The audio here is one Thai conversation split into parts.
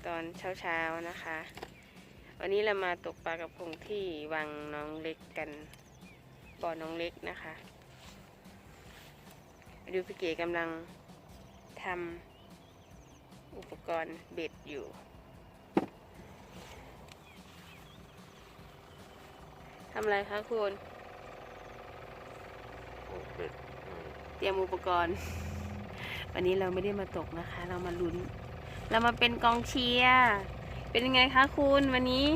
นเจอกันตอนเช้าๆนะคะ วันนี้เรามาตกปลากระพงที่วังน้องเล็กกันบ่อน้องเล็กนะคะ ดูพี่เก๋กำลังทำอุปกรณ์เบ็ดอยู่ทำอะไรคะคุณโอ้เป็ดอืมเตรียมอุปกรณ์ วันนี้เราไม่ได้มาตกนะคะ เรามาลุ้น เรามาเป็นกองเชียร์ เป็นยังไงคะคุณวันนี้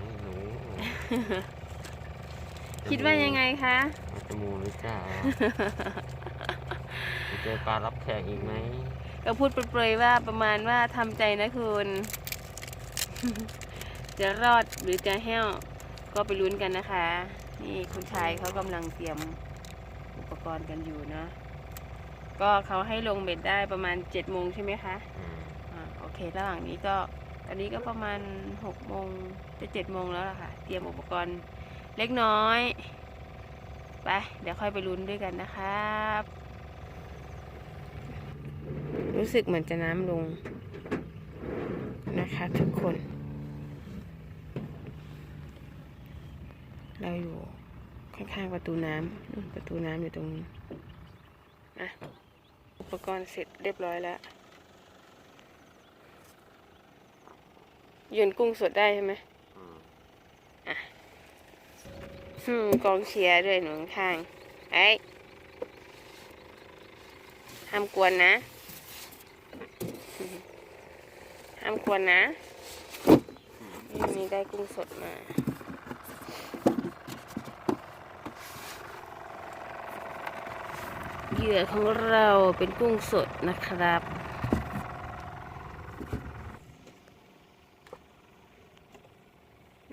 นี่หนูคิดว่ายังไงคะเอาจมูกหรือจ้าจะเจอปลารับแขกอีกไหมก็พูดเปรยๆว่าประมาณว่าทำใจนะคุณ จะรอดหรือจะแห้ว ก็ไปลุ้นกันนะคะ นี่คุณชายเขากำลังเตรียมอุปกรณ์กันอยู่เนาะก็เขาให้ลงเบ็ดได้ประมาณ7จ็ดโมงใช่ไหมคะอืมอ่าโอ เค ระหว่างนี้ก็ตอนนี้ก็ประมาณหกโมงจะเจ็ดโมงแล้วล่ะค่ะ เตรียมอุปกรณ์เล็กน้อยไปเดี๋ยวค่อยไปลุ้นด้วยกันนะครับ รู้สึกเหมือนจะน้ำลงนะคะทุกคน เราอยู่ข้างๆประตูน้ำประตูน้ำอยู่ตรงนี้นะอุปกรณ์เสร็จเรียบร้อยแล้ว ยืนกุ้งสดได้ใช่ไหมอืมอืมกองเชียร์ด้วยหนูข้างๆไอ้ยห้ามกวนนะ ห้ามกวนนะนี่มีได้กุ้งสดมาเหยื่อของเราเป็นกุ้งสดนะครับ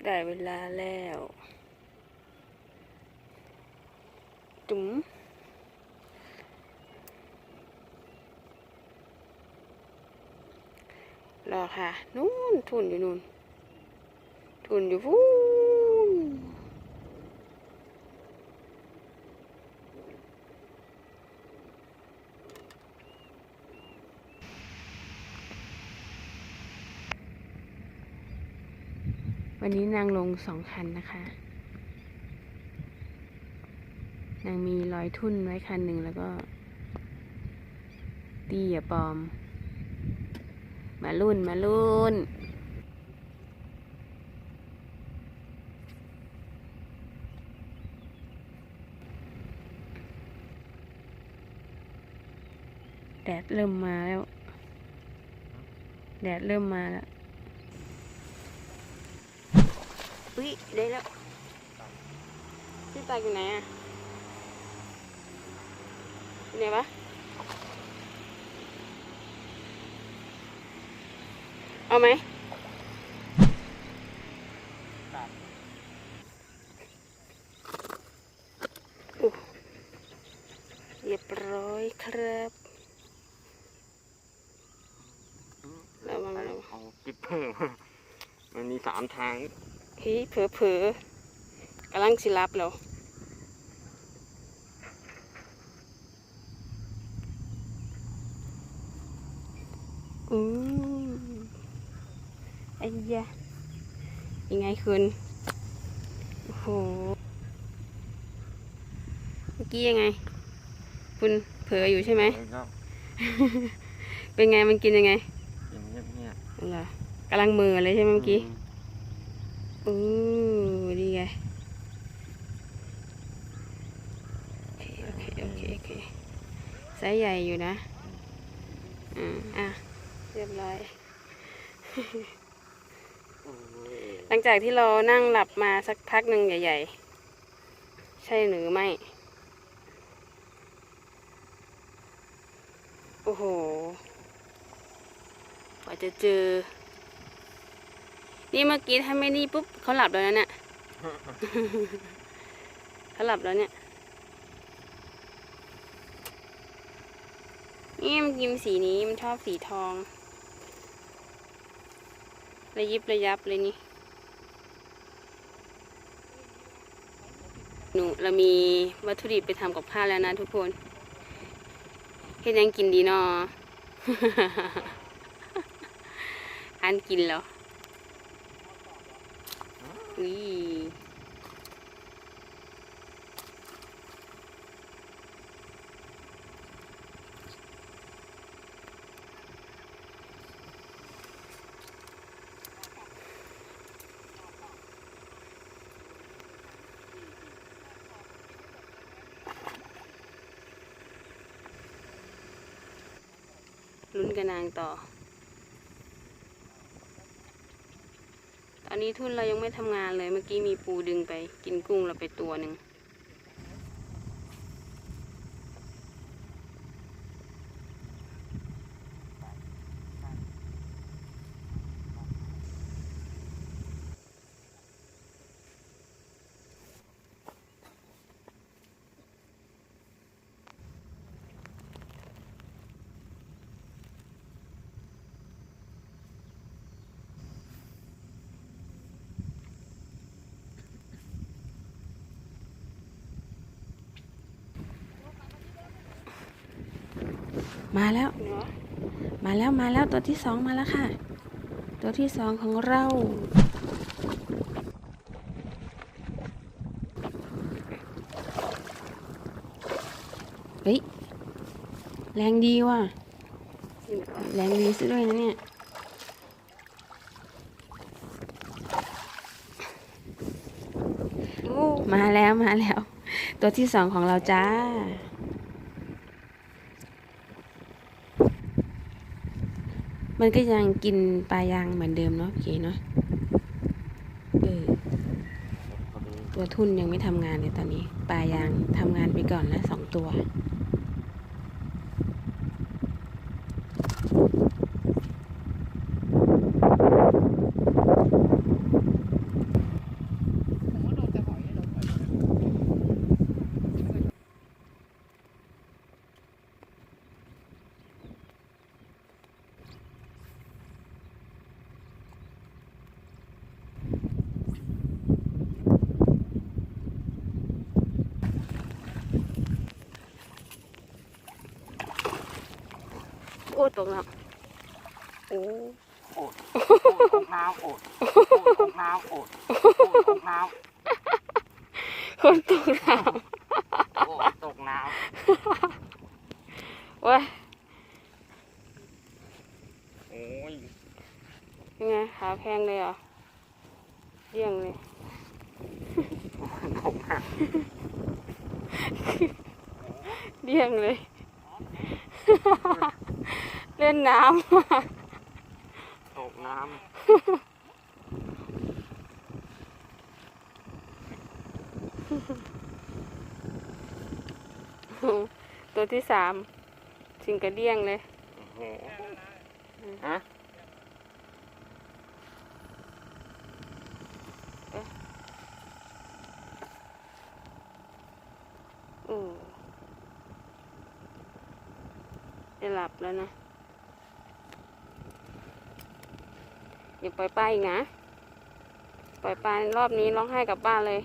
ได้เว ลาแล้ว จุ๋มรอค่ะ นู่นทุนอยู่นู่นทุนอยู่ฟูน วันนี้นางลงสองคันนะคะ นางมีรอยทุ่นไว้คันหนึ่งแล้วก็ ตีอย่าปอม มาลุ่นมาลุ่นแดดเริ่มมาแล้ว แดดเริ่มมาแล้ว อุ้ยได้แล้วพี่ตาอยู่ไหนอะอยู่ไหนวะเอาไหมเรียบร้อยครับระวังระวังเอากิ๊บเพิ่มมันมีสามทาง เฮ้ยเผลอเผลอๆกำลังสิรับแล้วอืมไอ้ยะยังไงคุณโอ้โหเมื่อกี้ยังไง คุณเผลออยู่ใช่ไหมแล้วก็เป็นไงมันกินยังไงกินเงียบเหรอกำลังมือเลยใช่ไหมๆเมื่อกี้ อืมอู้ดีไงโอเคโอเคโอเคโอเคไซส์ใหญ่อยู่นะอืมอะเรียบร้อยโอ้ยหลังจากที่เรานั่งหลับมาสักพักหนึ่งใหญ่ ๆ ใช่หรือไม่ โอ้โหกว่าจะเจอ นี่เมื่อกี้ถ้าไม่นี่ปุ๊บเขาหลับแล้วนะเนี่ยเขาหลับแล้วเนี่ย นี่มันกินสีนี้มันชอบสีทองระยิบระยับเลยนี่หนูเรามีวัตถุดิบไปทำกับข้าวแล้วนะทุกคนเฮ็ดหยังกินดีเนาะอันกินเหรอ อุ้ยลุ้นกระนางต่อ อันนี้ทุ่นเรายังไม่ทำงานเลย เมื่อกี้มีปูดึงไปกินกุ้งเราไปตัวหนึ่ง มาแล้ว มาแล้วมาแล้วตัวที่สองมาแล้วค่ะ ตัวที่สองของเรา เฮ้ย แรงดีว่ะ แรงดีซะด้วยนะเนี่ยมาแล้วมาแล้ว ตัวที่สองของเราจ้า มันก็ยังกินปลายางเหมือนเดิมเนาะโอเคเนาะเออพอดีตัวทุ่นยังไม่ทำงานเลยตอนนี้ ปลายางทำงานไปก่อนแล้วสองตัว ตกแล้วโอ้โอดโอดตกน้ำโอดโอดตกน้ำโอดโอดตกน้คนตกน้ำโอดตกน้ำว้าำโอ้ยยังไงขาแพงเลยเหรอเดี่ยงเลย ตกน้เดี่ยงเลย เล่นน้ำตกน้ำ ตัวที่สามสิงกระเดี่ยงเลยำโอ้โหฮะโอ้จะหลับแล้วนะ อย่าปล่อยปลาอีกนะ ปล่อยปลารอบนี้ร้องไห้กลับบ้านเลย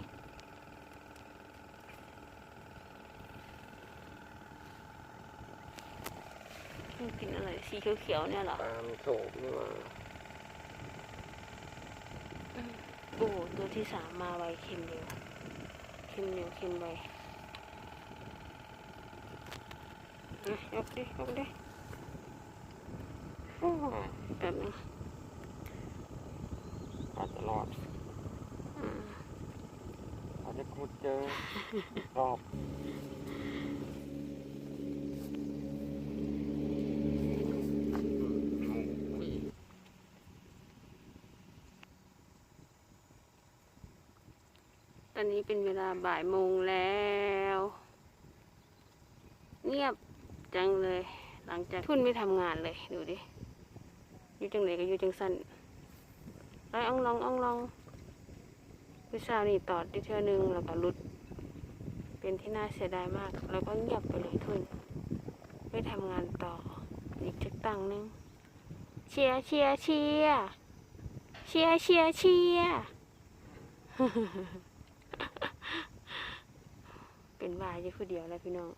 มันกินอะไรสีเขียวๆเนี่ยเหรอ ตามโศกนี่มาโอ้โหตัวที่สามมาไวเค็มเร็วเค็มเร็วเค็มไวอะยกดิยกดิโอ้แบบนึ งอาจจะรอดอ่าอาจจะขุดเจอรอบตอนนี้เป็นเวลาบ่ายโมงแล้ว เงียบจังเลย หลังจากทุนไม่ทำงานเลย ดูดิอยู่จังเลยก็อยู่จังสั้น ไล่อ่องลองอ่องลองวิชานี่ตอดที่เทื่อนึงแล้วก็หลุด เป็นที่น่าเสียดายมาก แล้วก็เงียบไปเลยทุนไม่ทำงานต่อ อีกจักตังนึง เชียร์เชียร์เชียร์เชียร์เชียร์เชียร์เป็นวายอยู่ผู้เดียวแล้วพี่น้อง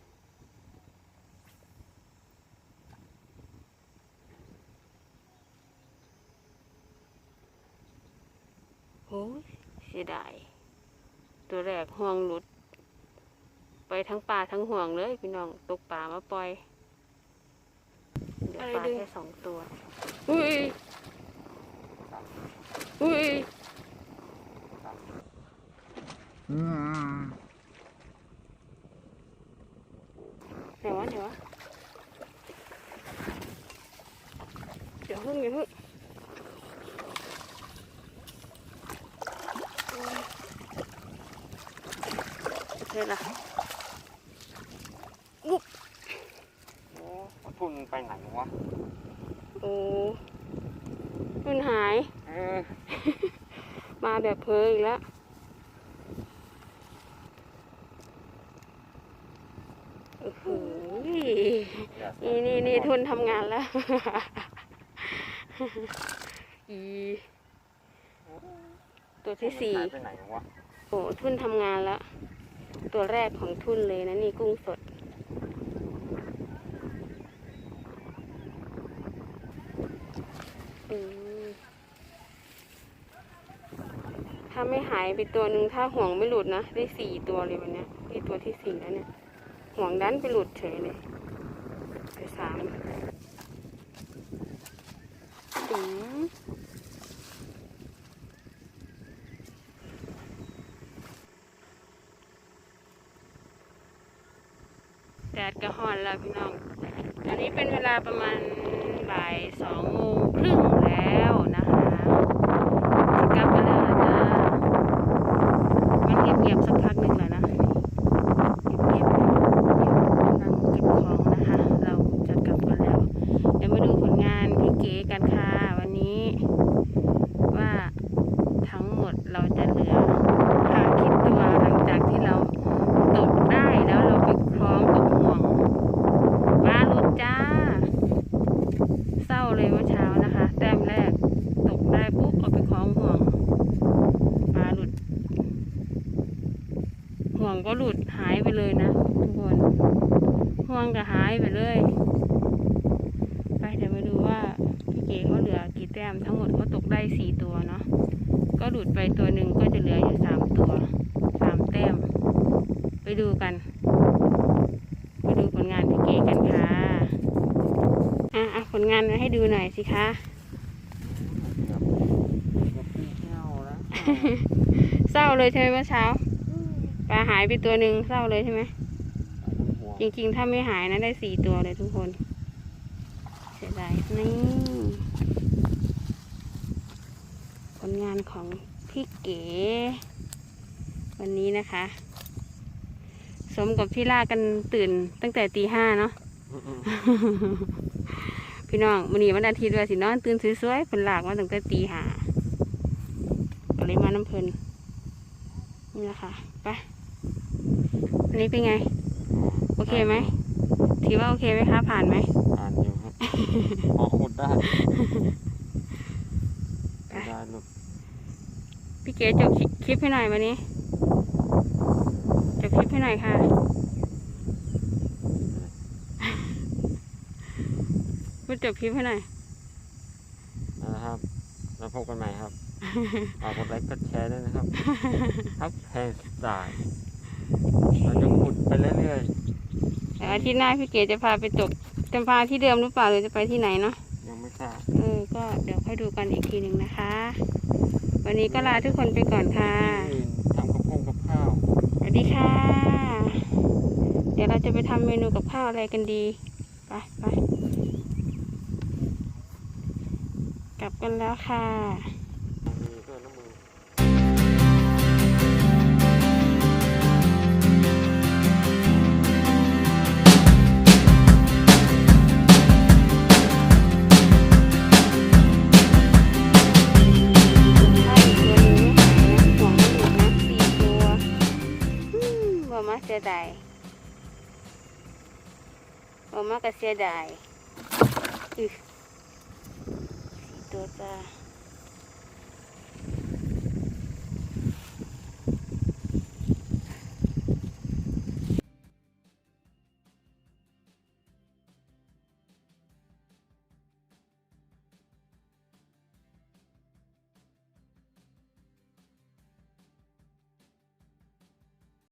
โอ้ยเสียดาย ตัวแรกห่วงหลุด ไปทั้งปลาทั้งห่วงเลยพี่น้องตกปลามาปล่อยเหลือปลาแค่สองตัว อุ้ย อุ้ย อืม ไหนวะไหนวะเดี๋ยวพึ่งเดี๋ยวพึ่งโอเคละ โอ้ทุนไปไหนวะ โอ้มัน หายเออมาแบบเพออีกแล้วโอ้โหนี่นี่นี่ทุนทำงานแล้ว อี ตัวที่สี่หายไปไหนวะโอ้ทุนทำงานแล้ว ตัวแรกของทุนเลยนะนี่กุ้งสดอืม ถ้าไม่หายไปตัวหนึ่งถ้าห่วงไม่หลุดนะ ได้สี่ตัวเลยวันนี้ยนี่ตัวที่สี่แล้วเนี่ย ห่วงดันไปหลุดเฉยเลยไปสามอืมแดดกระห่อนแล้วพี่น้อง ตอนนี้เป็นเวลาประมาณบ่ายสองโมงแล้วนะคะจะกลับกันแล้วล่ะจ้ามันเงียบๆสักพักหนึ่งแล้วนะเงียบๆอยู่กำลังเก็บของนะคะ เราจะกลับกันแล้ว เดี๋ยวมาดูผลงานพี่เก๋กันค่ะวันนี้ ว่าทั้งหมดเราจะเหลือค่าคิดตัวหลังจากที่เราตกได้แล้วเราไปคล้องกับห่วง ปลาหลุดจ้า เศร้าเลยเมื่อเช้านะคะ แต้มแรกตกได้ปุ๊บเอาไปคล้องห่วงปลาหลุด ห่วงก็หลุดหายไปเลยนะทุกคนห่วงก็หายไปเลย ไปเดี๋ยวมาดูว่าพี่เก๋เขาเหลือกี่แต้มทั้งหมดเขาตกได้สี่ตัวเนาะก็หลุดไปตัวหนึ่งก็จะเหลืออยู่สามตัวสามแต้ม ไปดูกัน ไปดูผลงานพี่เก๋กันค่ะ อะอะผ ลงานมาให้ดูหน่อยสิคะเที่ยวแล้วเศร้าเลยใช่ไหมเมื่อเช้าปลาหายไปตัวหนึ่งเศร้าเลยใช่ไหมห่วงจริงๆ ถ้าไม่หายนะได้สี่ตัวเลยทุกคน เสียดายนี่ผลงานของพี่เก๋ วันนี้นะคะ สมกับที่ล่ากันตื่นตั้งแต่ตีห้าเนาะ พี่น้องวันนี้วันอาทิตย์ว่าสินอนตื่นสวยๆเป็นหลากมาตั้งแต่ตีห้าก็เลยมาน้ำเพลินนี่แหละค่ะไปวันนี้เป็นไง โอเคไหมถือว่าโอเคไหมคะ ผ่านไหมอ่านอยู่ครับพอขุดได้ไปได้ลูกพี่เก๋จบคลิปให้หน่อยวันนี้จบคลิปให้หน่อยค่ะ พูดจบคลิปให้หน่อยนะครับ แล้วพบกันใหม่ครับฝากกดไลค์กดแชร์ด้วยนะครับทักแพนสไตล์เราจะขุดไปเรื่อยแต่อาทิตย์หน้าพี่เก๋จะพาไปตกจะพาที่เดิมหรือเปล่าหรือจะไปที่ไหนเนาะๆยังไม่ทราบเออก็เดี๋ยวค่อยดูกันอีกทีหนึ่งนะคะ วันนี้ก็ลาทุกคนไปก่อนค่ะที่อื่นทำกับพงกับข้าวสวัสดีค่ะ เดี๋ยวเราจะไปทำเมนูกับข้าวอะไรกันดี ไปไป กลับกันแล้วค่ะมีก็น้าอีกตัวนึงไหายนะห่วงไม่หลุดนะสี่ตัวบ่มาเสียดายบ่มาก็เสียดายอึสี่ ตัวจ้า